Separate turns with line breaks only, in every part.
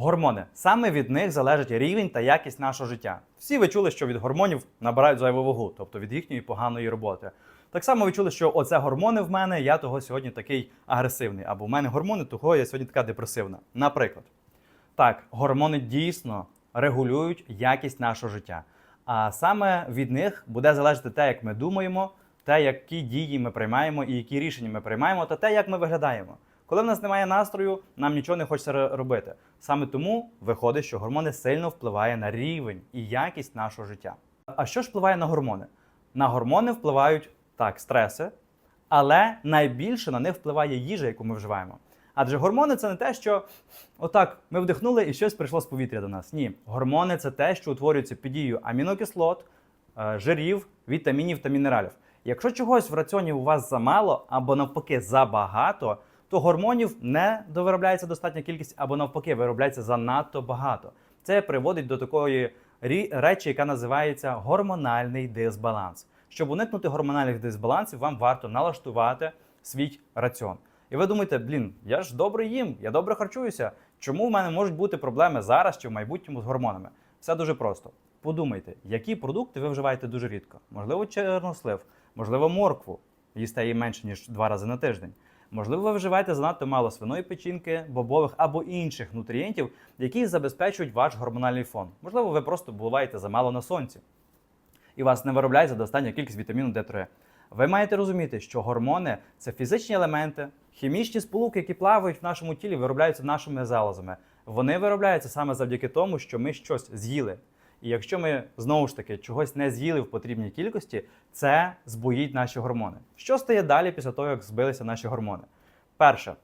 Гормони саме від них залежить рівень та якість нашого життя. Всі ви чули, що від гормонів набирають зайву вагу, тобто від їхньої поганої роботи. Так само ви чули, що оце гормони в мене, я того сьогодні такий агресивний, або в мене гормони, того я сьогодні така депресивна. Наприклад, так, гормони дійсно регулюють якість нашого життя. А саме від них буде залежати те, як ми думаємо, те, які дії ми приймаємо і які рішення ми приймаємо, та те, як ми виглядаємо. Коли в нас немає настрою, нам нічого не хочеться робити. Саме тому виходить, що гормони сильно впливають на рівень і якість нашого життя. А що ж впливає на гормони? На гормони впливають так, стреси, але найбільше на них впливає їжа, яку ми вживаємо. Адже гормони це не те, що отак ми вдихнули і щось прийшло з повітря до нас. Ні, гормони це те, що утворюється під дією амінокислот, е, жирів, вітамінів та мінералів. Якщо чогось в раціоні у вас замало або навпаки забагато, то гормонів не довиробляється достатня кількість або навпаки виробляється занадто багато. Це приводить до такої речі, яка називається гормональний дисбаланс. Щоб уникнути гормональних дисбалансів, вам варто налаштувати свій раціон. І ви думаєте, блін, я ж добре їм, я добре харчуюся. Чому в мене можуть бути проблеми зараз чи в майбутньому з гормонами? Все дуже просто. Подумайте, які продукти ви вживаєте дуже рідко. Можливо, чорнослив, можливо, моркву. Їсте її менше ніж два рази на тиждень. Можливо, ви вживаєте занадто мало свиної печінки, бобових або інших нутрієнтів, які забезпечують ваш гормональний фон. Можливо, ви просто буваєте замало на сонці і вас не виробляється достатня кількість вітаміну D3. Ви маєте розуміти, що гормони це фізичні елементи, хімічні сполуки, які плавають в нашому тілі, виробляються нашими залозами. Вони виробляються саме завдяки тому, що ми щось з'їли. І якщо ми знову ж таки чогось не з'їли в потрібній кількості, це збоїть наші гормони. Що стає далі після того, як збилися наші гормони? Перше,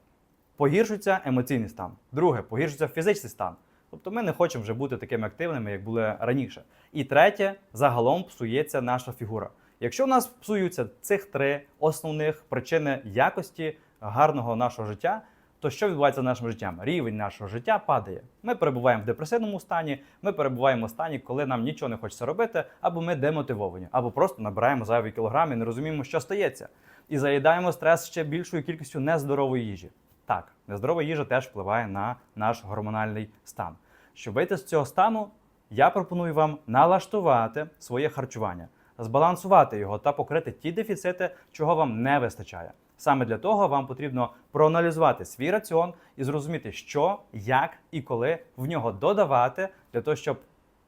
погіршується емоційний стан. Друге, погіршується фізичний стан. Тобто ми не хочемо вже бути такими активними, як були раніше. І третє, загалом псується наша фігура. Якщо у нас псуються цих три основних причини якості гарного нашого життя, то що відбувається з нашим життям? Рівень нашого життя падає. Ми перебуваємо в депресивному стані, ми перебуваємо в стані, коли нам нічого не хочеться робити, або ми демотивовані, або просто набираємо зайві кілограми і не розуміємо, що стається. І заїдаємо стрес ще більшою кількістю нездорової їжі. Так, нездорова їжа теж впливає на наш гормональний стан. Щоб вийти з цього стану, я пропоную вам налаштувати своє харчування, збалансувати його та покрити ті дефіцити, чого вам не вистачає. Саме для того вам потрібно проаналізувати свій раціон і зрозуміти, що, як і коли в нього додавати, для того, щоб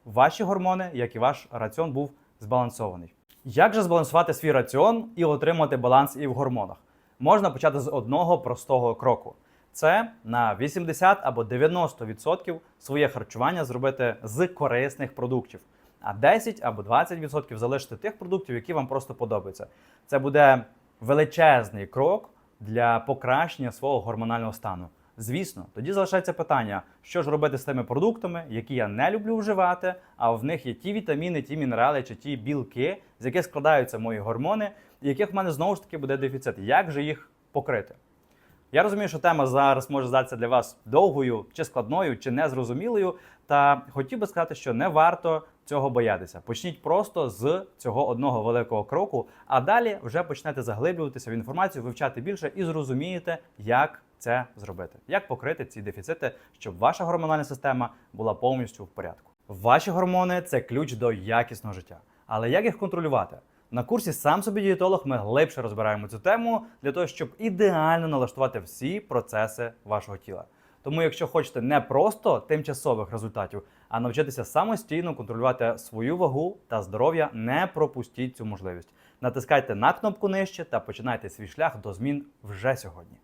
ваші гормони, як і ваш раціон, був збалансований. Як же збалансувати свій раціон і отримати баланс і в гормонах? Можна почати з одного простого кроку. Це на 80 або 90% своє харчування зробити з корисних продуктів, а 10 або 20% залишити тих продуктів, які вам просто подобаються. Це буде величезний крок для покращення свого гормонального стану. Звісно, тоді залишається питання, що ж робити з тими продуктами, які я не люблю вживати, а в них є ті вітаміни, ті мінерали чи ті білки, з яких складаються мої гормони, і яких в мене знову ж таки буде дефіцит. Як же їх покрити? Я розумію, що тема зараз може здатися для вас довгою, чи складною, чи незрозумілою. Та хотів би сказати, що не варто цього боятися. Почніть просто з цього одного великого кроку, а далі вже почнете заглиблюватися в інформацію, вивчати більше і зрозумієте, як це зробити, як покрити ці дефіцити, щоб ваша гормональна система була повністю в порядку. Ваші гормони це ключ до якісного життя. Але як їх контролювати? На курсі сам собі дієтолог ми глибше розбираємо цю тему для того, щоб ідеально налаштувати всі процеси вашого тіла. Тому, якщо хочете не просто тимчасових результатів, а навчитися самостійно контролювати свою вагу та здоров'я, не пропустіть цю можливість. Натискайте на кнопку нижче та починайте свій шлях до змін вже сьогодні.